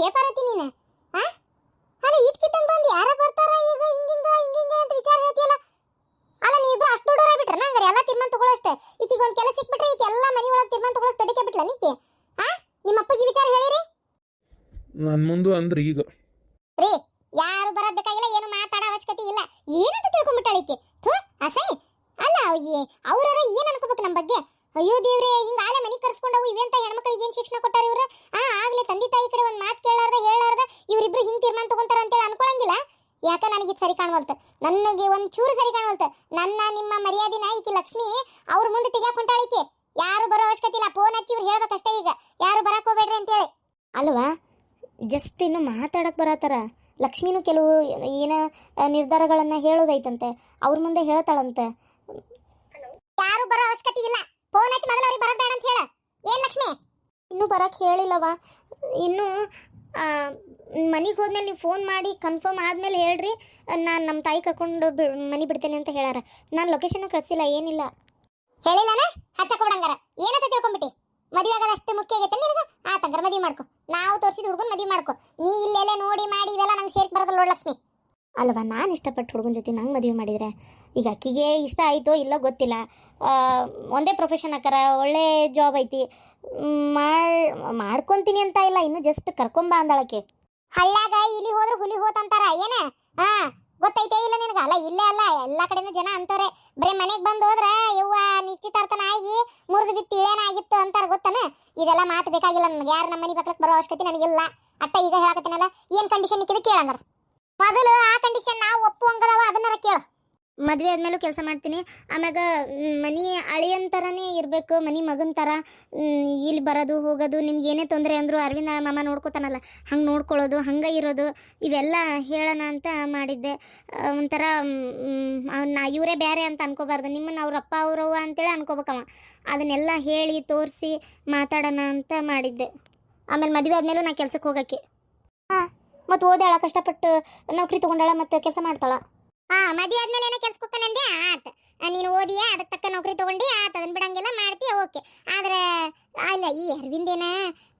ಬಿಟ್ಟಿ ಪಾರ್ವತಿ ನೀನು? ಆ? ಅಲ್ಲ ಇದ್ಕಿದ್ದಂಗೆ ಬಂದು ಯಾರ ಬರ್ತಾರ ಈಗ? ಹಿಂಗಿಂಗ ಹಿಂಗಿಂಗ ಅಂತ ವಿಚಾರ ಹೇಳ್ತೀಯಲ್ಲ. ಅಲ್ಲ ನೀವಿಬ್ರು ಅಷ್ಟು ದೊಡ್ಡವರ ಬಿಟ್ರೆ ನಂಗಾರೆ ಎಲ್ಲ ತೀರ್ಮಾನ ತಗೊಳ್ಳೋಷ್ಟೇ ಈಕಿಗೆ ಒಂದು ಕೆಲಸ ಸಿಕ್ಬಿಟ್ರೆ ಈಕೆ ಎಲ್ಲ ಮನೆ ಒಳಗೆ ತೀರ್ಮಾನ ತಗೊಳ್ಳೋಷ್ಟು ದೊಡ್ಡಕ್ಕೆ ಬಿಟ್ಲ ನೀಕೆ ಆ? ನಿಮ್ಮ ಅಪ್ಪಗೆ ವಿಚಾರ ಹೇಳಿರಿ. ನನ್ನ ಮುಂದೆ ಅಂದ್ರೆ ಈಗ. ರೀ ಯಾರು ಬರೋದ್ ಬೇಕಾಗಿಲ್ಲ ಏನು ಮಾತಾಡೋ ಅವಶ್ಯಕತೆ ಇಲ್ಲ. ಏನಂತ ತಿಳ್ಕೊಂಬಿಟ್ಟಾಳ ಈಕೆ? ಥೂ ಅಸಹ್ಯ ಅಲ್ಲ ಅವ್ರ ಏನ್ ಅನ್ಕೋಬೇಕು ನಮ್ಮ ಬಗ್ಗೆ? ಅಯ್ಯೋ ದೇವ್ರೆ ಹಿಂಗ ಆಲೆ ಮನಿ ಕರ್ಸ್ಕೊಂಡವು ಇವೆಂತ ಹೆಣ್ಮಕ್ಳಿಗೆ ಏನು ಶಿಕ್ಷಣ ಕೊಟ್ಟಾರ ಇವ್ರು? ಆ ಆಗ್ಲೇ ತಂದೆ ಯಾಕ ನನಗೆ ಸರಿ ಕಾಣವಲ್ತು. ನನಗೆ ಒಂದ್ ಚೂರು ಸರಿ ಕಾಣವಲ್ತು. ನನ್ನ ನಿಮ್ಮ ಮರ್ಯಾದೆ ನಾಯಕಿ ಲಕ್ಷ್ಮಿ ಅವ್ರ ಮುಂದೆ ತೆಗಿಯಾಕ ಹೊಂಟಾಳಿಕೆ. ಯಾರು ಬರೋ ಅವಶ್ಯಕತೆ ಇಲ್ಲ. ಫೋನ್ ಹಚ್ಚಿ ಇವ್ರು ಹೇಳ್ಬೇಕಷ್ಟೇ ಈಗ. ಯಾರು ಬರಕ್ ಹೋಗ್ಬೇಡ್ರಿ ಅಂತೇಳಿ. ಅಲ್ವಾ? ಜಸ್ಟ್ ಇನ್ನು ಮಾತಾಡಕ್ ಬರತ್ತಾರ. ಲಕ್ಷ್ಮಿನೂ ಕೆಲವು ಏನ ನಿರ್ಧಾರಗಳನ್ನ ಹೇಳೋದೈತಂತೆ. ಅವ್ರ ಮುಂದೆ ಹೇಳ್ತಾಳಂತೆ. ಯಾರು ಬರೋ ಅವಶ್ಯಕತೆ ಇಲ್ಲ. ಫೋನ್ ಹಚ್ಚಿ ಮೊದಲು ಅವ್ರಿಗೆ ಬರೋದ್ ಬೇಡ ಅಂತ ಹೇಳ. ಏನ್ ಲಕ್ಷ್ಮಿ? ಇನ್ನೂ ಬರಕ್ ಹೇಳಿಲ್ಲವಾ? ಇನ್ನು ಮನೆಗೆ ಹೋದ್ಮೇಲೆ ನೀವು ಫೋನ್ ಮಾಡಿ ಕನ್ಫರ್ಮ್ ಆದಮೇಲೆ ಹೇಳ್ರಿ. ನಾನು ನಮ್ಮ ತಾಯಿ ಕರ್ಕೊಂಡು ಮನೆ ಬಿಡ್ತೇನೆ ಅಂತ ಹೇಳಾರ. ನಾನು ಲೊಕೇಶನ್ ಕಳಿಸಿಲ್ಲ, ಏನಿಲ್ಲ. ಹೇಳಿಲ್ಲನ? ಹಚ್ಚಕ್ ಬಿಡಂಗಾರ ಏನಂತ ತಿಳ್ಕೊಂಬಿಟ್ಟಿ? ಮದುವೆ ಆಗೋದಷ್ಟು ಮುಖ್ಯ ಆಗೈತೆ ನಿನಗೆ? ಆತಂಗಾರ ಮದುವೆ ಮಾಡ್ಕೊ. ನಾವು ತೋರಿಸಿದ ಹುಡುಗನ್ ಮದುವೆ ಮಾಡ್ಕೊ. ನೀ ಇಲ್ಲೆಲ್ಲ ನೋಡಿ ಮಾಡಿ ಇವೆಲ್ಲ ನಂಗೆ ಸೇರ್ಕ್ ಬರೋದಿಲ್ಲ ನೋಡಿ ಲಕ್ಷ್ಮಿ. ಅಲ್ವಾ, ನಾನು ಇಷ್ಟಪಟ್ಟು ಹುಡುಗನ ಜೊತೆ ನಂಗೆ ಮದುವೆ ಮಾಡಿದರೆ? ಈಗ ಅಕ್ಕಿಗೆ ಇಷ್ಟ ಆಯಿತೋ ಇಲ್ಲೋ ಗೊತ್ತಿಲ್ಲ. ಒಂದೇ ಪ್ರೊಫೆಷನ್ ಹಾಕಾರ ಒಳ್ಳೆ ಜಾಬ್ ಐತಿ. ಮಾಡಿ ಮಾಡ್ ಮಾಡ್ಕೊತೀನಿ ಅಂತ ಇಲ್ಲ, ಇನ್ನು ಜಸ್ಟ್ ಕರ್ಕೊಂಬ ಅಂದಾಳಕ್ಕೆ. ಹಳ್ಳಾಗ ಇಲ್ಲಿ ಹೋದ್ರೆ ಹುಲಿ ಹೋತಂತಾರ ಏನ? ಹಾ, ಗೊತ್ತೈತೆ ಇಲ್ಲ ನಿನಗೆ? ಅಲ್ಲ, ಇಲ್ಲೇ ಅಲ್ಲ, ಎಲ್ಲಾ ಕಡೆನೂ ಜನ ಅಂತಾರೆ. ಬರೀ ಮನೆಗೆ ಬಂದು ಹೋದ್ರೆ, ಯವ್ವ ನಿಶ್ಚಿತಾರ್ಥನ ಆಗಿ ಮುರಿದು ಬಿತ್ತು ಇಳೇನ ಆಗಿತ್ತು ಅಂತಾರ, ಗೊತ್ತನ? ಇದೆಲ್ಲ ಮಾತು ಬೇಕಾಗಿಲ್ಲ ನಮ್ಗೆ ಯಾರು ನಮ್ಮ ಮನೆ ಪಕ್ಕಕ್ಕೆ ಬರೋ ಅವಶ್ಯಕತೆ ನನಗಿಲ್ಲ. ಅಟ್ಟ ಈಗ ಹೇಳಕತ್ತೀನಲ್ಲ, ಏನ್ ಕಂಡೀಷನ್ ಇಕ್ಕಿದ ಕೇಳಂಗಾರ. ಮೊದಲು ಆ ಕಂಡೀಷನ್ ನಾವು ಒಪ್ಪುವಂಗದವ, ಅದನ್ನಾರ ಕೇಳು. ಮದುವೆ ಆದ್ಮೇಲೂ ಕೆಲಸ ಮಾಡ್ತೀನಿ. ಆಮ್ಯಾಗ ಮನಿ ಅಳಿಯನ್ ಇರಬೇಕು, ಮನಿ ಮಗನ ಥರ ಇಲ್ಲಿ ಬರೋದು, ಹೋಗೋದು, ನಿಮ್ಗೆ ಏನೇ ತೊಂದರೆ ಅಂದರೂ ಅರವಿಂದ ಮಾಮ ನೋಡ್ಕೋತಾನಲ್ಲ, ಹಂಗೆ ನೋಡ್ಕೊಳ್ಳೋದು, ಹಂಗೆ ಇರೋದು, ಇವೆಲ್ಲ ಹೇಳೋಣ ಅಂತ ಮಾಡಿದ್ದೆ. ಒಂಥರ ನಾ ಇವರೇ ಬೇರೆ ಅಂತ ಅನ್ಕೋಬಾರ್ದು. ನಿಮ್ಮನ್ನ ಅವ್ರ ಅಪ್ಪ ಅವ್ರವ್ವ ಅಂತೇಳಿ ಅನ್ಕೋಬೇಕವ. ಅದನ್ನೆಲ್ಲ ಹೇಳಿ, ತೋರಿಸಿ ಮಾತಾಡೋಣ ಅಂತ ಮಾಡಿದ್ದೆ. ಆಮೇಲೆ ಮದುವೆ ಆದಮೇಲೂ ನಾ ಕೆಲ್ಸಕ್ಕೆ ಹೋಗೋಕ್ಕೆ. ಮತ್ತು ಓದಾಳ ಕಷ್ಟಪಟ್ಟು ನೌಕರಿ ತಗೊಂಡಾಳ ಮತ್ತು ಕೆಲಸ ಮಾಡ್ತಾಳ. ಹಾ ಮದಿ ಆದ್ಮೇಲೆ ಏನೋ ಕೆಲ್ಸಕ್ಕೆ ಹೋಗ್ತಾನಂದೆ ಆತ. ನೀನು ಓದಿಯ? ಅದಕ್ಕೆ ತಕ್ಕ ನೌಕರಿ ತಗೊಂಡಿ, ಆತ. ಅದನ್ನ ಬಿಡಂಗಿಲ್ಲ ಮಾಡ್ತೀಯ ಓಕೆ. ಆದ್ರೆ ಅಲ್ಲ ಈ ಅರವಿಂದೇನ,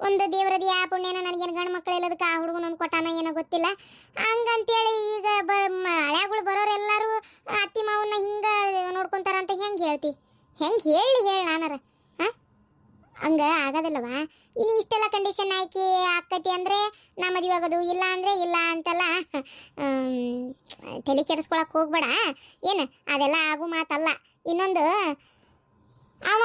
ಒಂದು ದೇವರದಿ ಆ ಪುಣ್ಯನ ನನಗೇನು ಗಂಡು ಮಕ್ಕಳು ಇಲ್ಲದಕ್ಕೆ, ಆ ಹುಡುಗನೊಂದು ಕೊಟ್ಟಾನ ಏನೋ ಗೊತ್ತಿಲ್ಲ. ಹಂಗಂತೇಳಿ ಈಗ ಬ ಹಳ್ಯಾಗಳು ಬರೋರೆಲ್ಲರೂ ಅತ್ತಿ ಮಾವನ್ನ ಹಿಂಗ ನೋಡ್ಕೊಂತಾರ ಅಂತ ಹೆಂಗೆ ಹೇಳ್ತಿ? ಹೆಂಗೆ ಹೇಳಿ ಹೇಳಿ ನಾನಾರ? ಹಂಗ ಆಗೋದಿಲ್ಲವಾ? ಇನ್ನು ಇಷ್ಟೆಲ್ಲ ಕಂಡೀಷನ್ ಹಾಕಿ ಆಕತಿ ಅಂದ್ರೆ ನಾ ಮದುವೆ ಆಗೋದು, ಇಲ್ಲ ಅಂದ್ರೆ ಇಲ್ಲ ಅಂತೆಲ್ಲ ತಲೆ ಕೆಡಿಸ್ಕೊಳಕ್ ಹೋಗ್ಬೇಡ. ಏನು, ಅದೆಲ್ಲ ಆಗು ಮಾತಲ್ಲ. ಇನ್ನೊಂದು, ಅವ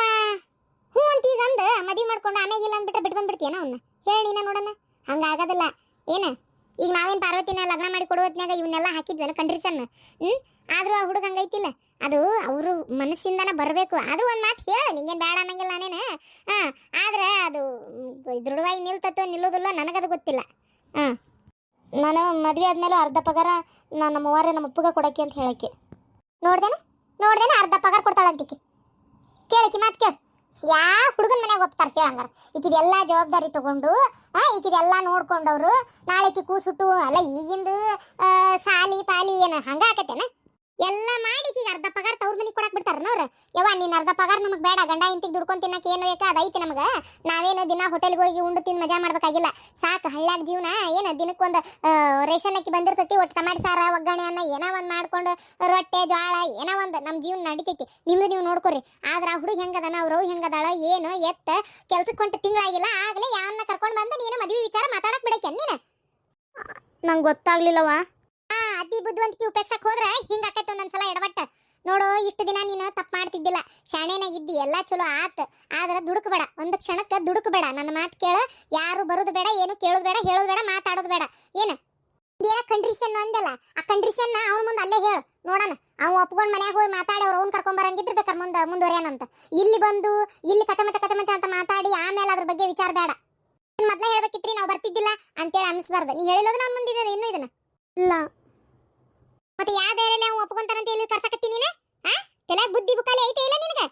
ಹ್ಞೂ ಅಂತ ಈಗ ಅಂದ, ಮದುವೆ ಮಾಡ್ಕೊಂಡು ಇಲ್ಲ ಅಂದ್ಬಿಟ್ರೆ ಬಿಟ್ಟು ಬಂದ್ಬಿಡ್ತೀಯನ ಅವನ್ನ ಹೇಳಿ ನೀನ ನೋಡೋಣ. ಹಂಗಾಗೋದಿಲ್ಲ ಏನು, ಈಗ ನಾವೇನು ಪಾರ್ವತಿನ ಲಗ್ನ ಮಾಡಿ ಕೊಡೋ ಹೊತ್ನ್ಯಾಗ ಇವನ್ನೆಲ್ಲ ಹಾಕಿದ್ವೇನು ಕಂಡ್ರಿಸನ್ನ ಹ್ಞೂ ಆದರೂ ಆ ಹುಡುಗ ಹಂಗೈತಿಲ್ಲ. ಅದು ಅವರು ಮನಸ್ಸಿಂದನ ಬರಬೇಕು. ಆದರೂ ಒಂದು ಮಾತು ಹೇಳು, ನಿಂಗೇನು ಬೇಡ ಅನ್ನಂಗಿಲ್ಲ ನಾನೇನು? ಹಾಂ, ಆದ್ರೆ ಅದು ದೃಢವಾಗಿ ನಿಲ್ತತ್ತೋ ನಿಲ್ಲೋದಿಲ್ಲ ನನಗದು ಗೊತ್ತಿಲ್ಲ. ಹಾಂ. ನಾನು ಮದುವೆ ಆದ್ಮೇಲೆ ಅರ್ಧ ಪಗಾರ ನಾನು ನಮ್ಮ ನಮ್ಮ ಅಪ್ಪಗ ಕೊಡಕ್ಕೆ ಅಂತ ಹೇಳಕ್ಕೆ. ನೋಡ್ದೇನೆ? ನೋಡ್ದೇನೆ ಅರ್ಧ ಪಗಾರ ಕೊಡ್ತಾಳಂತಿಕ್ಕಿ ಕೇಳಕ್ಕೆ ಮಾತು ಕೇಳು. ಯಾವ ಹುಡುಗನ ಮನೆಗೆ ಒಪ್ತಾರ ಕೇಳಂಗಾರ ಈಕಿದೆಲ್ಲ ಜವಾಬ್ದಾರಿ ತಗೊಂಡು ಈಕಿದೆಲ್ಲ ನೋಡ್ಕೊಂಡವ್ರು ನಾಳೆಕಿ ಕೂಸುಟ್ಟು, ಅಲ್ಲ ಈಗಿಂದು ಸಾಲಿ ಪಾಲಿ ಏನು ಹಂಗ ಆಕತ್ತೇನ? ಎಲ್ಲ ಮಾಡಿ ಈಗ ಅರ್ಧ ಪಗಾರ ತವ್ರ ಮನೆಗೆ ಕೊಡಕ್ ಬಿಡ್ತಾರ ನೋಡ್ರ ಯವ್ವ, ನೀನ್ ಅರ್ಧ ಪಗಾರ ನಮಗ್ ಬೇಡ, ಗಂಡ ಇಂತಿಗೆ ದುಡ್ಕೊಂಡ್ ತಿನ್ನಕ್ಕೆ ಏನು ಬೇಕಾ ಅದೈತಿ ನಮಗ? ನಾವೇನು ದಿನ ಹೋಟೆಲ್ಗೆ ಹೋಗಿ ಉಂಡು ತಿಂದು ಮಜಾ ಮಾಡ್ಬೇಕಾಗಿಲ್ಲ. ಸಾಕು, ಹಳ್ಳ್ಯಾಗ ಜೀವನ, ಏನು ದಿನಕ್ಕೊಂದು ರೇಷನ್ ಅಕ್ಕಿ ಬಂದಿರ್ತೈತಿ, ಒಟ್ಟು ಟಮಾಟಿ ಸಾರ, ಒಗ್ಗರಣೆ ಅನ್ನ ಏನೋ ಒಂದು ಮಾಡ್ಕೊಂಡು, ರೊಟ್ಟೆ ಜೋಳ ಏನೋ ಒಂದು ನಮ್ಮ ಜೀವನ ನಡಿತೈತಿ. ನಿಮ್ದು ನೀವು ನೋಡ್ಕೊರಿ. ಆದ್ರೆ ಆ ಹುಡುಗ ಹೆಂಗದನ ಅವ್ರು ಹೆಂಗದಾಳ ಏನು ಎತ್ತ ಕೆಲ್ಸಕ್ಕೆ ಹೊಂಟು ತಿಂಗಳಾಗಿಲ್ಲ, ಆಗಲೇ ಯಾವನ್ನ ಕರ್ಕೊಂಡು ಬಂದು ನೀನು ಮದುವೆ ವಿಚಾರ ಮಾತಾಡಕ್ ಬಿಡಕ್ಕೆ ನೀನು? ನಂಗೆ ಗೊತ್ತಾಗ್ಲಿಲ್ಲವ ಆ, ಅತಿ ಬುದ್ಧಿವಂತಿಕೆ ಉಪಯೋಗಿಸಕ್ ಹೋದ್ರೆ ಹಿಂಗ ಆಕೈತೆ ಒಂದೊಂದ್ಸಲ ಎಡವಟ್ಟ. ನೋಡು, ಇಷ್ಟು ದಿನ ನೀನು ತಪ್ಪು ಮಾಡ್ತಿದ್ದಿಲ್ಲ. ಶಾಣೆನಾಗಿದ್ದಿ ಎಲ್ಲ ಚಲೋ ಆತ್. ಆದ್ರೆ ದುಡುಕಬೇಡ ಒಂದು ಕ್ಷಣಕ್ಕೆ ದುಡುಕು ಬೇಡ. ನನ್ನ ಮಾತು ಕೇಳ. ಯಾರು ಬರೋದು ಬೇಡ, ಏನು ಕೇಳೋದು ಬೇಡ, ಹೇಳೋದು ಬೇಡ, ಮಾತಾಡೋದು ಬೇಡ. ಏನು? ಏನ ಕಂಡ್ರಿಸನ್ ಅಂದಲ್ಲ ಆ ಕಂಡ್ರಿಸನ್ ಅವನ ಮುಂದೆ ಅಲ್ಲೇ ಹೇಳು. ನೋಡೋಣ. ಅವ ಒಪ್ಕೊಂಡ್ ಮನ್ಯಾಗ ಹೋಗಿ ಮಾತಾಡಿ ಅವ್ರ ಅವ್ನ ಕರ್ಕೊಂಡ್ ಬರಂಗಿದ್ರೆ ಬೇಕಾರೆ ಮುಂದೆ ಮುಂದುವರಿಯಾನಂತ ಇಲ್ಲಿ ಬಂದು, ಇಲ್ಲಿ ಕಚಮಚ ಕಚಮಚ ಅಂತ ಮಾತಾಡಿ ಆಮೇಲೆ ಅದ್ರ ಬಗ್ಗೆ ವಿಚಾರ ಬೇಡ. ಮೊದ್ಲೇ ಹೇಳ್ಬೇಕಿತ್ರಿ, ನಾವು ಬರ್ತಿದ್ದಿಲ್ಲ ಅಂತೇಳಿ ಅನ್ಸ್ಬಾರ್ದು ನೀ ಹೇಳಿರೋದು ನಾನು ಮುಂದಿದ್ದಾರೆ ಇನ್ನೂ ಇದನ್ನ. ಇಲ್ಲ. ಮತ್ತೆ ಯಾವ ಧೈರ್ಯದಲ್ಲಿ ಅವ್ನು ಒಪ್ಕೊಂತಾನಂತ ಇಲ್ಲಿ ಕರ್ಸಕತ್ತಿ ನೀನು? ಆ? ತಲೆ ಬುದ್ಧಿ ಬುಕಾಲಿ ಐತೆ ಇಲ್ಲ ನಿನಗೆ?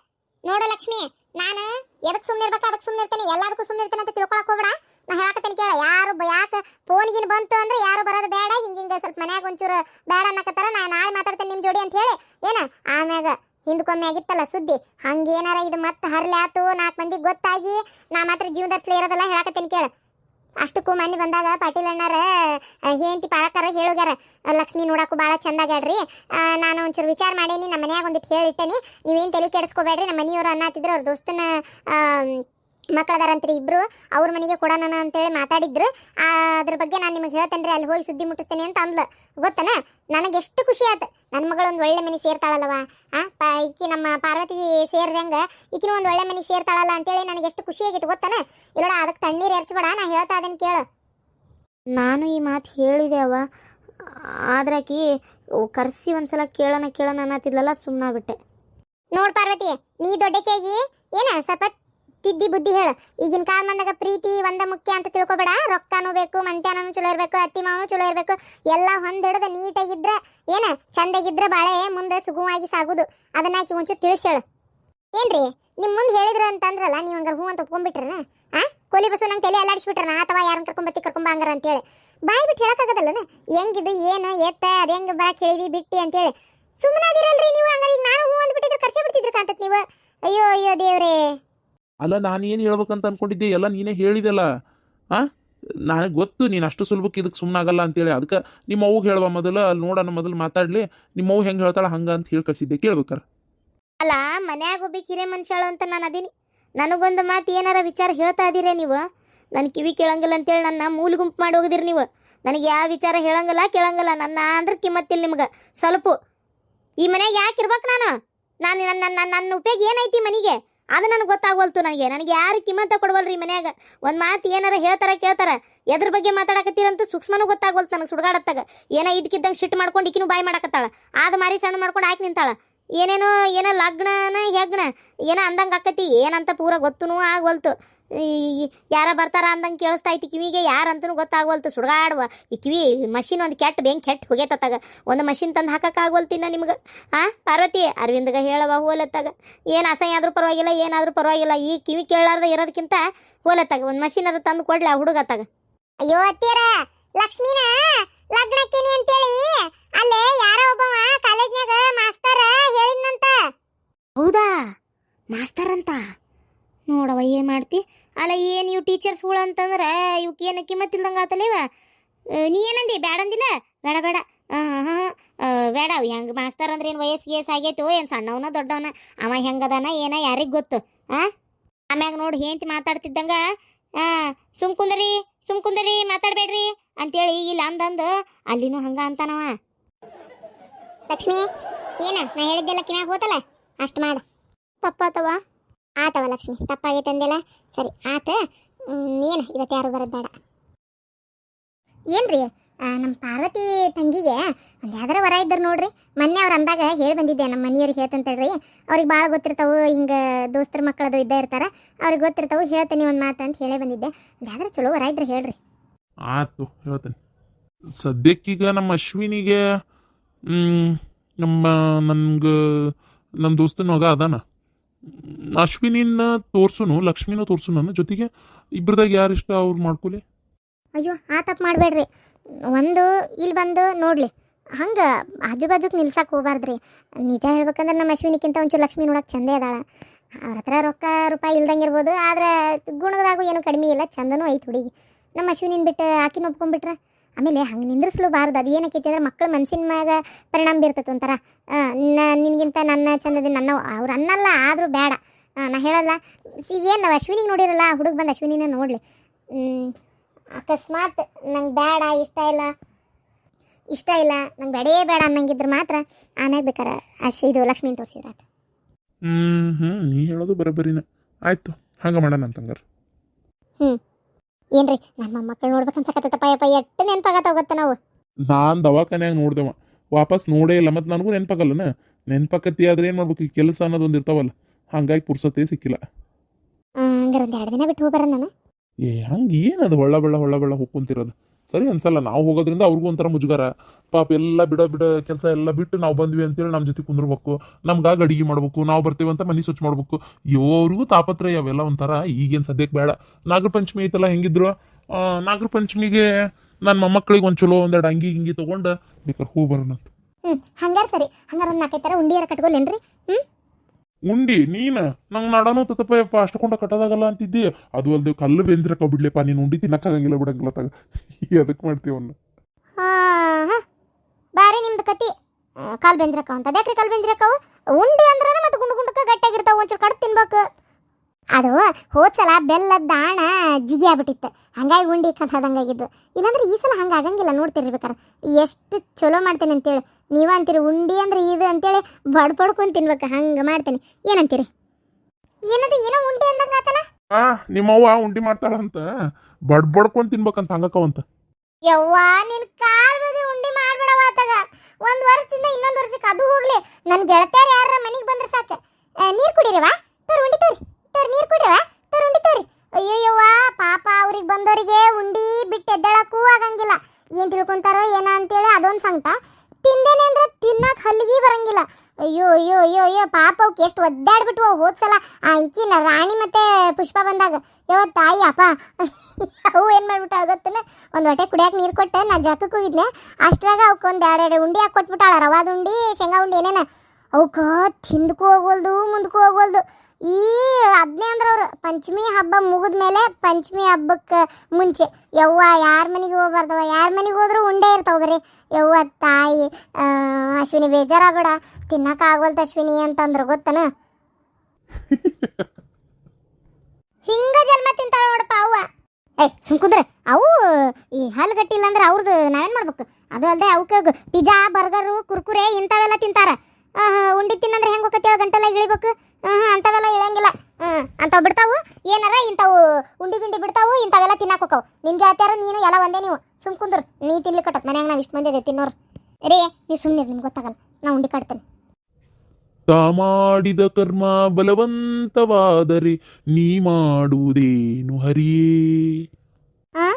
ನೋಡು ಲಕ್ಷ್ಮಿ, ನಾನು ಎದಕ್ ಸುಮ್ಮನೆ ಇರ್ಬೇಕು ಅದಕ್ಕೆ ಸುಮ್ಮನೆ ಇರ್ತೇನೆ, ಎಲ್ಲದಕ್ಕೂ ಸುಮ್ಮನೆ ಇರ್ತೇನೆ ಅಂತ ತಿಳ್ಕೊಳಕ್ ಹೋಗ್ಬೇಡ. ನಾ ಹೇಳಕತ್ತೇನೆ ಕೇಳ, ಯಾರು ಯಾಕೆ ಫೋನ್ಗಿನ ಬಂತು ಅಂದ್ರೆ ಯಾರು ಬರೋದು ಬೇಡ, ಹಿಂಗೆ ಹಿಂಗೆ ಸ್ವಲ್ಪ ಮನ್ಯಾಗ ಒಂಚೂರು ಬೇಡ ಅನ್ನಕತ್ತಾರ, ನಾ ನಾಳೆ ಮಾತಾಡ್ತೇನೆ ನಿಮ್ಮ ಜೋಡಿ ಅಂತ ಹೇಳಿ. ಏನ? ಆಮ್ಯಾಗ ಹಿಂದ್ಕೊಮ್ಮೆ ಆಗಿತ್ತಲ್ಲ ಸುದ್ದಿ. ಹಂಗೇನಾರ ಇದು ಮತ್ತೆ ಹರ್ಲಿ ಆತು ನಾಲ್ಕು ಮಂದಿಗೆ ಗೊತ್ತಾಗಿ, ನಾ ಮಾತ್ರ ಜೀವನದರ್ಸ್ಲಿ ಇರೋದಲ್ಲ ಹೇಳಕತ್ತೇನೆ ಕೇಳ. ಅಷ್ಟಕ್ಕೂ ಮನೆ ಬಂದಾಗ ಪಾಟೀಲ್ ಅಣ್ಣಾರ ಹೇಂತಿ ಪಾಲಕರ ಹೇಳೋಗ್ಯಾರ ಲಕ್ಷ್ಮಿ ನೋಡಕ್ಕೂ ಭಾಳ ಚಂದಾಗ್ಯಾಡ್ರಿ ನಾನು ಒಂಚೂರು ವಿಚಾರ ಮಾಡೀನಿ ನಮ್ಮ ಮನ್ಯಾಗ ಒಂದಿಟ್ಟು ಹೇಳಿಟ್ಟೇನಿ. ನೀವೇನು ತಲೆ ಕೆಡಿಸ್ಕೋಬೇಡ್ರಿ, ನಮ್ಮ ಮನೆಯವರು ಅನ್ನತ್ತಿದ್ರು ಅವ್ರ ದೋಸ್ತನ ಮಕ್ಕಳದಾರಂತ್ರಿ ಇಬ್ರು ಅವ್ರ ಮನೆಗೆ ಕೊಡೋಣ ಅಂತೇಳಿ ಮಾತಾಡಿದ್ರು. ಅದ್ರ ಬಗ್ಗೆ ನಾನು ನಿಮಗೆ ಹೇಳ್ತೇನೆ ಅಲ್ಲಿ ಹೋಗಿ ಸುದ್ದಿ ಮುಟ್ಟಿಸ್ತೇನೆ ಅಂತ ಅಂದ್ಲು. ಗೊತ್ತನ? ನನಗೆ ಎಷ್ಟು ಖುಷಿ ಆಯ್ತು ನನ್ನ ಮಗಳು ಒಂದು ಒಳ್ಳೆ ಮನೆ ಸೇರ್ತಾಳಲ್ಲವ? ಆ ಪ ಈಕಿ ನಮ್ಮ ಪಾರ್ವತಿ ಸೇರಿದಂಗೆ ಈಕಿನೂ ಒಂದು ಒಳ್ಳೆ ಮನೆ ಸೇರ್ತಾಳಲ್ಲ ಅಂತೇಳಿ ನನಗೆ ಎಷ್ಟು ಖುಷಿ ಆಗಿತ್ತು ಗೊತ್ತನ? ಇಲ್ಲೋಡ ಅದಕ್ಕೆ ತಣ್ಣೀರು ಎರಚಬೇಡ ನಾ ಹೇಳ್ತಾ ಅದನ್ನು ಕೇಳು. ನಾನು ಈ ಮಾತು ಹೇಳಿದೆ ಅವ ಆದ್ರೆ ಆಕಿ ಕರ್ಸಿ ಒಂದ್ಸಲ ಕೇಳೋಣ ಕೇಳೋಣ ಅನ್ನತ್ತಿದ್ಲಲ್ಲ ಸುಮ್ಮನಾಗ್ಬಿಟ್ಟೆ ನೋಡ್ ಪಾರ್ವತಿ ನೀ ದೊಡ್ಡಕ್ಕಾಗಿ ಏನ ಸ್ವಲ್ಪ ತಿದ್ದಿ ಬುದ್ಧಿ ಹೇಳು. ಈಗಿನ ಕಾಲ ಮಂದಾಗ ಪ್ರೀತಿ ಒಂದ ಮುಖ್ಯ ಅಂತ ತಿಳ್ಕೊಬೇಡ. ರೊಕ್ಕನೂ ಬೇಕು ಮಂತ್ಯಾನೂ ಚಲೋ ಇರಬೇಕು, ಅತ್ತಿ ಮಾವು ಚಲೋ ಇರ್ಬೇಕು. ಎಲ್ಲ ಹೊಂದ್ ಹಿಡಿದ ನೀಟಾಗಿದ್ರೆ ಏನ? ಚಂದಾಗಿದ್ರೆ ಬಾಳೆ, ಮುಂದೆ ಸುಗಮವಾಗಿ ಸಾಗುದು. ಅದನ್ನ ಆಕಿ ಮುಂಚೆ ತಿಳಿಸಿ ಹೇಳು ಏನ್ರಿ? ನಿಮ್ ಮುಂದೆ ಹೇಳಿದ್ರು ಅಂತಂದ್ರಲ್ಲ, ನೀವು ಹಂಗಾರ ಹೂ ಅಂತ ಒಪ್ಕೊಂಡ್ಬಿಟ್ರನ ಆ? ಕೊಲಿ ಬಸ್ಸು ನಂಗೆ ತಲೆ ಅಲ್ಲಾಡಿಸ್ಬಿಟ್ರನ? ಅಥವಾ ಯಾರನ್ನ ಕರ್ಕೊಂಬತ್ತಿ ಕರ್ಕೊಂಬ ಹಂಗಾರ ಅಂತೇಳಿ. ಬಾಯಿ ಬಿಟ್ಟು ಹೇಳಕ್ಕಾಗದಲ್ಲನ? ಹೆಂಗಿದು, ಏನು, ಎತ್ತ, ಅದ ಹೆಂಗ್ ಬರಕ್ ಹೇಳಿದಿ, ಬಿಟ್ಟಿ ಅಂತೇಳಿ. ಸುಮ್ಮನಾದಿರಲ್ರಿ ನೀವು, ಹಂಗಾರೆ ಈಗ ನಾನು ಹೂ ಅಂದ್ಬಿಟ್ಟಿದ್ರೆ ಕರ್ಸಿ ಬಿಡ್ತಿದ್ರು ಕಾಂತತ್ ನೀವು. ಅಯ್ಯೋ ಅಯ್ಯೋ ದೇವ್ರೇ. ಅಲ್ಲ, ನಾನು ಏನು ಹೇಳ್ಬೇಕಂತ ಅಂದ್ಕೊಂಡಿದ್ದೆ ಎಲ್ಲ ನೀನೇ ಹೇಳಿದೆಲ್ಲ. ಆ? ನನಗೆ ಗೊತ್ತು, ನೀನು ಅಷ್ಟು ಸುಲಭಕ್ಕೆ ಇದಕ್ಕೆ ಸುಮ್ಮನಾಗಲ್ಲ ಅಂತೇಳಿ. ಅದಕ್ಕೆ ನಿಮ್ಮ ಅವ್ಗೆ ಹೇಳುವ ಮೊದಲು, ಅಲ್ಲಿ ನೋಡೋಣ ಮೊದಲು ಮಾತಾಡಲಿ. ನಿಮ್ಮ ಅವ್ ಹೆಂಗೆ ಹೇಳ್ತಾಳೆ ಹಂಗೆ ಅಂತ ಹೇಳಿ ಕಳಿಸಿದ್ದೆ. ಕೇಳ್ಬೇಕಾರ? ಅಲ್ಲ, ಮನ್ಯಾಗ ಒಬ್ಬ ಹಿರೇ ಮನುಷ್ಯಳು ಅಂತ ನಾನು ಅದೀನಿ. ನನಗೊಂದು ಮಾತು ಏನಾರ ವಿಚಾರ ಹೇಳ್ತಾ ಇದ್ದೀರ ನೀವು? ನನ್ನ ಕಿವಿ ಕೇಳಂಗಿಲ್ಲ ಅಂತೇಳಿ ನನ್ನ ಮೂಲ ಗುಂಪು ಮಾಡಿ ಹೋಗಿದಿರಿ ನೀವು. ನನಗೆ ಯಾವ ವಿಚಾರ ಹೇಳಂಗಿಲ್ಲ, ಕೇಳಂಗಿಲ್ಲ. ನನ್ನ ಅಂದ್ರೆ ಕಿಮ್ಮತ್ತಿಲ್ಲ ನಿಮ್ಗೆ. ಸ್ವಲ್ಪ ಈ ಮನೆಗೆ ಯಾಕೆ ಇರ್ಬೇಕು ನಾನು? ನಾನು ನನ್ನ ನನ್ನ ನನ್ನ ಉಪಯೋಗ ಏನೈತಿ ಮನೆಗೆ? ಅದು ನನಗೆ ಗೊತ್ತಾಗವಲ್ತು ನನಗೆ. ನನಗೆ ಯಾರು ಕಿಮ್ಮತ್ತ ಕೊಡವಲ್ರಿ ಮನ್ಯಾಗ? ಒಂದು ಮಾತು ಏನಾರ ಹೇಳ್ತಾರ ಕೇಳ್ತಾರ. ಎದ್ರ ಬಗ್ಗೆ ಮಾತಾಡಕತ್ತೀರಂತ ಸೂಕ್ಷ್ಮನೂ ಗೊತ್ತಾಗೋಲ್ತು ನನಗೆ ಸುಡ್ಗಾಡತ್ತಾಗ. ಏನೋ ಇದಕ್ಕಿದ್ದಂಗೆ ಶಿಟ್ ಮಾಡ್ಕೊಂಡು ಇಕ್ಕಿನೂ ಬಾಯಿ ಮಾಡಕತ್ತಾಳ. ಅದು ಮಾರಿ ಸಣ್ಣ ಮಾಡ್ಕೊಂಡು ಹಾಕಿ ನಿಂತಾಳ. ಏನೇನೋ, ಏನೋ ಲಗ್ನನ ಹೆಗ್ಣ ಏನೋ ಅಂದಂಗೆ ಆಕತಿ. ಏನಂತ ಪೂರ ಗೊತ್ತೂ ಆಗವಲ್ತು. ಈ ಯಾರ ಬರ್ತಾರ ಅಂದಂಗೆ ಕೇಳಿಸ್ತಾ ಐತಿ ಕಿವಿಗೆ ಯಾರಂತನೂ ಗೊತ್ತಾಗವಲ್ತು. ಸುಡ್ಗಾಡುವ. ಈ ಕಿವಿ ಮಷಿನ್ ಒಂದು ಕೆಟ್ಟ ಬೆಂಕಿ ಕೆಟ್ಟ ಹೋಗೇತತ್ತಾಗ ಒಂದು ಮಷಿನ್ ತಂದು ಹಾಕಕ್ಕಾಗವಲ್ತಿನ್ನ ನಿಮ್ಗೆ? ಹಾಂ ಪಾರ್ವತಿ ಅರವಿಂದ್ಗೆ ಹೇಳವ ಹೋಲತ್ತಾಗ. ಏನು ಅಸಹ್ಯ ಆದರೂ ಪರವಾಗಿಲ್ಲ ಏನಾದರೂ ಪರವಾಗಿಲ್ಲ. ಈ ಕಿವಿ ಕೇಳಾರ್ದ ಇರೋದಕ್ಕಿಂತ ಹೋಲತ್ತಾಗ. ಒಂದು ಮಷಿನ್ ಅದು ತಂದು ಕೊಡ್ಲಿ ಆ ಹುಡುಗತ್ತಾಗ ಅಯ್ಯೋ ಅತ್ತೀರ ಲಕ್ಷ್ಮೀನ ಲಗ್ನಕ್ಕೇನಿ ಅಂತೇಳಿ ಅಲ್ಲೇ ಯಾರೋ ಒಬ್ಬವ ಕಾಲೇಜ್ನಾಗ ಮಾಸ್ತರ ಹೇಳಿದ್ನಂತ. ಹೌದಾ? ಮಾಸ್ತರ್ ಅಂತ? ನೋಡವ ಏನು ಮಾಡ್ತಿ? ಅಲ್ಲ, ಏನು ಇವು ಟೀಚರ್ಸ್ಗಳು ಅಂತಂದ್ರೆ ಇವಕ್ಕೆ ಏನು ಕಿಮ್ಮತ್ತಿಲ್ದಂಗೆ ಆತಲ್ಲ ಇವ? ನೀ ಏನಂದಿ? ಬೇಡಂದಿಲ್ಲ ಬೇಡ ಬೇಡ. ಹಾಂ ಹಾಂ ಬೇಡ ಹೆಂಗೆ ಮಾಸ್ತರ್ ಅಂದ್ರೆ ಏನು ವಯಸ್ಸು ಗೇಸ್ ಆಗೈತೋ, ಏನು ಸಣ್ಣವನ ದೊಡ್ಡವನ, ಅವ ಹೆಂಗದಾನ ಏನ ಯಾರಿಗೆ ಗೊತ್ತು, ಆ? ಆಮ್ಯಾಗ ನೋಡಿ ಹೇಂತಿ ಮಾತಾಡ್ತಿದ್ದಂಗೆ ಹಾಂ ಸುಮ್ ಕುಂದ್ರಿ ಸುಮ್ ಕುಂದ್ರಿ, ಮಾತಾಡಬೇಡ್ರಿ ಅಂತೇಳಿ ಇಲ್ಲ ಅಂದಂದು ಅಲ್ಲಿನೂ ಹಂಗ ಅಂತಾನವ. ಲಕ್ಷ್ಮಿ, ಏನ, ನಾ ಹೇಳಿದ್ದೆಲ್ಲ ಕಿವ್ಯಾಗ ಹೋತಲ್ಲ? ಅಷ್ಟು ಮಾಡು. ತಪ್ಪಾತವ. ಆತವ ಲಕ್ಷ್ಮಿ, ತಪ್ಪಾಗೈತೆ ಅಂದೆಲ್ಲ ಸರಿ, ಆತ ಏನು, ಇವತ್ತು ಯಾರು ಬರೋದು ಬೇಡ. ಏನ್ರಿ ನಮ್ಮ ಪಾರ್ವತಿ ತಂಗಿಗೆ ಒಂದು ಯಾವ್ದಾರ ವರ ಇದ್ದರು ನೋಡ್ರಿ. ಮೊನ್ನೆ ಅವ್ರು ಅಂದಾಗ ಹೇಳಿ ಬಂದಿದ್ದೆ ನಮ್ಮ ಮನೆಯವ್ರಿಗೆ ಹೇಳ್ತಂತೇಳ್ರಿ ಅವ್ರಿಗೆ ಭಾಳ ಗೊತ್ತಿರ್ತಾವೆ, ಹಿಂಗೆ ದೋಸ್ತರ ಮಕ್ಕಳದು ಇದ್ದೇ ಇರ್ತಾರೆ. ಅವ್ರಿಗೆ ಗೊತ್ತಿರ್ತಾವೆ, ಹೇಳ್ತೇನೆ ಒಂದು ಮಾತು ಅಂತ ಹೇಳೇ ಬಂದಿದ್ದೆ. ಯಾವ್ದಾರ ಚಲೋ ವರ ಇದ್ರೆ ಹೇಳ್ರಿ. ಆಯ್ತು ಹೇಳ್ತೇನೆ. ಸದ್ಯಕ್ಕೀಗ ನಮ್ಮ ಅಶ್ವಿನಿಗೆ ನಮ್ಮ ನನ್ಗೆ ನನ್ನ ದೋಸ್ತನ ಮಗ ಅದಾನ. ಅಶ್ವಿನಿನ ತೋರ್ಸುನು, ಲಕ್ಷ್ಮಿನ ತೋರ್ಸುನು ಜೊತೆಗೆ ಇಬ್ಬರದಾಗ ಯಾರು ಇಷ್ಟ ಅವ್ರು ಮಾಡ್ಕೊಲಿ ಅಯ್ಯೋ, ಆ ತಪ್ಪು ಮಾಡಬೇಡ್ರಿ. ಒಂದು ಇಲ್ಲಿ ಬಂದು ನೋಡ್ಲಿ. ಹಂಗೆ ಆಜು ಬಾಜುಕ್ ನಿಲ್ಸಕ್ಕೆ ಹೋಗ್ಬಾರ್ದ್ರಿ. ನಿಜ ಹೇಳ್ಬೇಕಂದ್ರೆ ನಮ್ಮ ಅಶ್ವಿನಿಕ್ಕಿಂತ ಒಂಚೂರು ಲಕ್ಷ್ಮಿ ನೋಡಕ್ಕೆ ಚಂದ ಅದಾಳ. ಅವ್ರ ಹತ್ರ ರೊಕ್ಕ ರೂಪಾಯಿ ಇಲ್ದಂಗೆ ಇರ್ಬೋದು ಆದ್ರೆ ಗುಣದಾಗೂ ಏನು ಕಡಿಮೆ ಇಲ್ಲ, ಚಂದನೂ ಐತೆ ಹುಡುಗಿ. ನಮ್ಮ ಅಶ್ವಿನಿನ ಬಿಟ್ಟು ಆಕಿನ ಒಪ್ಕೊಂಡ್ಬಿಟ್ರೆ? ಆಮೇಲೆ ಹಂಗೆ ನಿಂದ್ರಿಸ್ಲೂಬಾರ್ದು ಅದು ಏನಕ್ಕೈತಿ ಅಂದ್ರೆ ಮಕ್ಕಳ ಮನ್ಸಿನ ಮ್ಯಾಗ ಪರಿಣಾಮ ಬೀರ್ತೈತೆ ಒಂಥರ. ನಿನಗಿಂತ ನನ್ನ ಚಂದದ ನನ್ನ ಅವ್ರು ಅನ್ನಲ್ಲ ಆದರೂ ಬೇಡ ನಾನು ನಾ ಹೇಳಲ್ಲ. ಏನು ನಾವು ಅಶ್ವಿನಿಗೆ ನೋಡಿರಲ್ಲ ಹುಡುಗ ಬಂದು ಅಶ್ವಿನಿನ ನೋಡಲಿ. ಅಕಸ್ಮಾತ್ ನಂಗೆ ಬೇಡ ಇಷ್ಟ ಇಲ್ಲ. ಇಷ್ಟ ಇಲ್ಲ ನಂಗೆ ಬೇಡೇ ಬೇಡ ಅನ್ನಂಗಿದ್ರೆ ಮಾತ್ರ ಆಮೇಲೆ ಬೇಕಾರೆ ಅಶ್ ಇದು ಲಕ್ಷ್ಮೀನ ಆಯ್ತು. ಹ್ಞೂ ಹ್ಞೂ ನೀ ಹೇಳೋದು ಬರೋಬ್ಬರಿನ. ಆಯಿತು ಹಂಗೆ ಮಾಡೋಣ ಅಂತಂಗಾರ. ಏನ್ರಿ ನಮ್ಮ ಮೊಮ್ಮಕ್ಕಳು ನೋಡ್ಬೇಕನ್ಸಕತ್ತಪ್ಪ ಯಪ್ಪ ಎಷ್ಟು ನೆನ್ಪಾಗತ್ತ ಹೋಗತ್ತ ನಾವು? ನಾನು ದವಾಖಾನ್ಯಾಗ ನೋಡ್ದೆವ. ವಾಪಸ್ ನೋಡೇ ಇಲ್ಲ ಮತ್ತೆ ನನಗೂ ನೆನಪಾಗಲ್ಲನ? ನೆನಪಾಕತಿ ಆದ್ರೆ ಏನು ಮಾಡ್ಬೇಕು? ಈ ಕೆಲಸ ಅನ್ನೋದು ಒಂದು ಇರ್ತಾವಲ್ಲ ಹಂಗಾಗಿ ಪುರ್ಸತ್ತೇ ಸಿಕ್ಕಿಲ್ಲ. ಹಂಗಾರೆ ಒಂದು ಎರಡು ದಿನ ಬಿಟ್ಟು ಹೋಗ್ಬರ ನಾನು. ಏ, ಹಂಗೆ ಏನದು ಹೊಳ್ಳ ಬೆಳ್ಳ ಹೊಳ್ಳ ಬೆಳ್ಳ ಹೋಗ್ಕೊಂತಿರೋದು ಸರಿ ಅನ್ಸಲ್ಲ, ನಾವು ಹೋಗೋದ್ರಿಂದ ಅವ್ರಿಗೂ ಒಂಥರ ಮುಜುಗರ. ಪಾಪ ಎಲ್ಲ ಬಿಡೋ ಬಿಡೋ ಕೆಲಸ ಎಲ್ಲ ಬಿಟ್ಟು ನಾವು ಬಂದ್ವಿ ಅಂತೇಳಿ ನಮ್ಮ ಜೊತೆ ಕುಂದಿರ್ಬೇಕು. ನಮ್ಗಾಗಿ ಅಡಿಗೆ ಮಾಡ್ಬೇಕು, ನಾವು ಬರ್ತೀವಿ ಅಂತ ಮನೆ ಸ್ವಚ್ಛ ಮಾಡ್ಬೇಕು. ಅವ್ರಿಗೂ ತಾಪತ್ರಯ ಅವೆಲ್ಲ ಒಂಥರ, ಈಗೇನು ಸದ್ಯಕ್ಕೆ ಬೇಡ. ನಾಗರ ಪಂಚಮಿ ಐತಲ್ಲ, ಹೆಂಗಿದ್ರು? ನಾಗರ ಪಂಚಮಿಗೆ ನನ್ನ ಮೊಮ್ಮಕ್ಕಳಿಗೆ ಒಂದು ಚಲೋ ಒಂದೆರಡು ಅಂಗಿ ಹಿಂಗಿ ತೊಗೊಂಡು ಬೇಕಾದ್ರೆ ಹೂ ಬರೋಣ ಹ್ಞೂ ಹಂಗಾರೆ ಸರಿ. ಹಂಗಾರೆ ಒಂದು ನಾಲ್ಕೈದು ಥರ ಉಂಡಿಯರ ಹ್ಞೂ ಉಂಡಿ, ನೀನ? ನಂಗೆ ನಡನು ತತ್ತಪ್ಪ ಅಷ್ಟಕೊಂಡ ಕಟ್ಟದಾಗಲ್ಲ ಅಂತಿದ್ದಿ. ಅದು ಅಲ್ದೆ ಕಲ್ಲು ಬೆಂದ್ರಕ್ಕ ಬಿಡ್ಲಿಪ್ಪ ನೀನು ಉಂಡಿ ತಿನ್ನಕ್ಕಾಗಂಗಿಲ್ಲ ಬಿಡಂಗಿಲ್ಲ ತಗ. ಅದಕ್ಕೆ ಮಾಡ್ತೀವನ್ನ ಬಾರಿ ನಿಮ್ದು ಕತಿ. ಕಾಲ್ ಬೆಂದ್ರಕ್ಕ ಅಂತ. ಅದ್ಯಾಕ್ರಿ ಕಾಲ್ ಬೆಂದ್ರಕ್ಕವು ಉಂಡಿ ಅಂದ್ರೆ ಮತ್ತೆ ಗುಂಡು ಗುಂಡಕ್ಕ ಗಟ್ಟಿಯಾಗಿರ್ತಾವ, ಒಂಚೂರು ಕಡ್ ತಿನ್ಬೇಕು. ಅದು ಹೋದ್ಸಲ ಬೆಲ್ಲದ ದಾಣ ಜಿಗಿ ಆಗ್ಬಿಟ್ಟಿತ್ತು. ಹಂಗಾಗಿ ಉಂಡಿ ಕಲ್ಸದಂಗಾಗಿದ್ದು ಇಲ್ಲಾಂದ್ರೆ ಈ ಸಲ ಹಂಗೆ ಆಗಂಗಿಲ್ಲ ನೋಡ್ತಿರ್ಬೇಕಾರ ಎಷ್ಟು ಚಲೋ ಮಾಡ್ತೇನೆ ಅಂತೇಳಿ. ನೀವು ಅಂತೀರಿ ಉಂಡಿ ಅಂದ್ರೆ ಇದು ಅಂತೇಳಿ ಬಡ್ ಬಡ್ಕೊಂಡು ತಿನ್ಬೇಕು ಹಂಗೆ ಮಾಡ್ತೇನೆ. ಏನಂತೀರಿ? ಏನದು ಏನೋ ಉಂಡಿ ಅಂದಂಗ ಆ ನಿಮ್ಮವ್ವ ಉಂಡಿ ಮಾಡ್ತಾಳಂತ. ಬಡ್ ಬಡ್ಕೊಂಡು ತಿನ್ಬೇಕಂತ ಹಂಗಕ್ಕವಂತ. ಯವ್ವ ನಿನ್ ಕಾಲ್ ಬದಿ ಉಂಡಿ ಮಾಡ್ಬೇಡವ ಆತಾಗ. ಒಂದ್ ವರ್ಷದಿಂದ ಇನ್ನೊಂದ್ ವರ್ಷಕ್ಕೆ ಅದು ಹೋಗ್ಲಿ. ನನ್ ಗೆಳತಿಯರ್ ಯಾರ ಮನಿಗ್ ಬಂದ್ರೆ ಸಾಕು. ನೀರ್ ಕುಡಿರವ ತೋರ್ ಉಂಡಿ ತೋರಿ. ತೋರ್ ನೀರು ಕುಡಿರವ? ತೋರ್ ಉಂಡಿ ತೋರಿ. ಅಯ್ಯಯ್ಯವ್ವ ಪಾಪ ಅವ್ರಿಗೆ ಬಂದವರಿಗೆ ಉಂಡಿ ಬಿಟ್ಟು ಎದ್ದೇಳಕ್ಕೂ ಆಗಂಗಿಲ್ಲ. ಏನು ತಿಳ್ಕೊಂತಾರೋ ಏನ ಅಂತೇಳಿ ಅದೊಂದು ಸಂಕಟ. ತಿಂದೇನೆ ಅಂದ್ರೆ ತಿನ್ನಕ್ ಹಲ್ಲಿಗೆ ಬರಂಗಿಲ್ಲ. ಅಯ್ಯೋ ಅಯ್ಯೋ ಅಯ್ಯೋ ಅಯ್ಯೋ, ಪಾಪ ಅವಕ್ಕೆ ಎಷ್ಟು ಒದ್ದಾಡ್ಬಿಟ್ವು ಹೋದ್ಸಲ. ಆ ಈಕಿನ ರಾಣಿ ಮತ್ತೆ ಪುಷ್ಪ ಬಂದಾಗ ಯಾವ ತಾಯಿ, ಅಪ್ಪ. ಅವು ಏನು ಮಾಡ್ಬಿಟ್ಟ ಗೊತ್ತೇನ? ಒಂದು ಹೊಟ್ಟೆ ಕುಡಿಯಕ್ಕೆ ನೀರು ಕೊಟ್ಟೆ, ನಾ ಜಳಕಕ್ಕೆ ಹೋಗಿದ್ನೆ. ಅಷ್ಟ್ರಾಗ ಅವಕ್ಕೆ ಒಂದು ಎರಡು ಉಂಡಿ ಹಾಕಿ ಕೊಟ್ಬಿಟ್ಟಾಳ. ರವಾದ ಉಂಡಿ, ಶೇಂಗಾ ಉಂಡಿ ಏನೇನ. ಅವಕ್ಕೆ ತಿಂದಕ್ಕೂ ಹೋಗ್ವಲ್ದು ಮುಂದಕ್ಕೂ ಹೋಗ್ವಲ್ದು. ಈ ಅದನ್ನೇ ಅಂದ್ರೆ ಅವರು ಪಂಚಮಿ ಹಬ್ಬ ಮುಗಿದ ಮೇಲೆ ಪಂಚಮಿ ಹಬ್ಬಕ್ಕೆ ಮುಂಚೆ ಯವ್ವ ಯಾರ ಮನೆಗೆ ಹೋಗ್ಬಾರ್ದವ ಯಾರ ಮನೆಗೆ ಹೋದ್ರೂ ಉಂಡೆ ಇರ್ತಾವ ಬರೀ. ಯವ್ವ ತಾಯಿ ಅಶ್ವಿನಿ ಬೇಜಾರಾಗಬೇಡ. ತಿನ್ನಕ ಆಗವಲ್ತು ಅಶ್ವಿನಿ ಅಂತಂದ್ರೆ ಗೊತ್ತನ? ಹಿಂಗ ಜನ್ಮ ತಿಂತಾಳ ನೋಡಪ್ಪ ಅವ್ವ. ಏ ಸುಮ್ ಕುಂದ್ರೆ. ಅವು ಈ ಹಾಲು ಗಟ್ಟಿಲ್ಲ ಅಂದ್ರೆ ಅವ್ರದ್ದು ನಾವೇನ್ ಮಾಡ್ಬೇಕು? ಅದು ಅಲ್ಲದೆ ಅವಕ್ಕೆ ಪಿಜಾ ಬರ್ಗರು ಕುರ್ಕುರೆ ಇಂಥವೆಲ್ಲ ತಿಂತಾರ. ಉಂಡಿ ತಿನ್ನಂದ್ರೆ ಹೆಂಗ್ ಹೋಗತ್ತೇಳ ಗಂಟೆಲ್ಲ ಇಳಿಬೇಕು? ಹ್ಮ್ ಅಂಥವೆಲ್ಲ ಇಳಂಗಿಲ್ಲ ಹ್ಮ್ ಅಂಥವು ಬಿಡ್ತಾವು ಏನಾರ ಇಂಥವು ಉಂಡಿ ಗಿಂಡಿ ಬಿಡ್ತಾವು ಇಂಥವೆಲ್ಲ ತಿನ್ನಕ್ ಹೋಗವು ನಿನ್ ಗೆಳತಿಯಾರು ನೀನು ಎಲ್ಲ ಒಂದೇ ನೀವು. ಸುಮ್ ಕುಂದ್ರು ನೀ ತಿನ್ಲಿಕ್ಕಟ್ಟತ್ ಮನ್ಯಾಗ ನಾವು ಇಷ್ಟು ಮಂದಿ ತಿನ್ನೋರು. ರೇ ನೀವು ಸುಮ್ಮನೆ ನಿಮ್ಗೆ ಗೊತ್ತಾಗಲ್ಲ. ನಾ ಉಂಡಿ ಕಟ್ತೇನೆ ತಾ ಮಾಡಿದ ಕರ್ಮ ಬಲವಂತವಾದರೆ ನೀ ಮಾಡುವುದೇನು ಹರಿಯೇ? ಆ?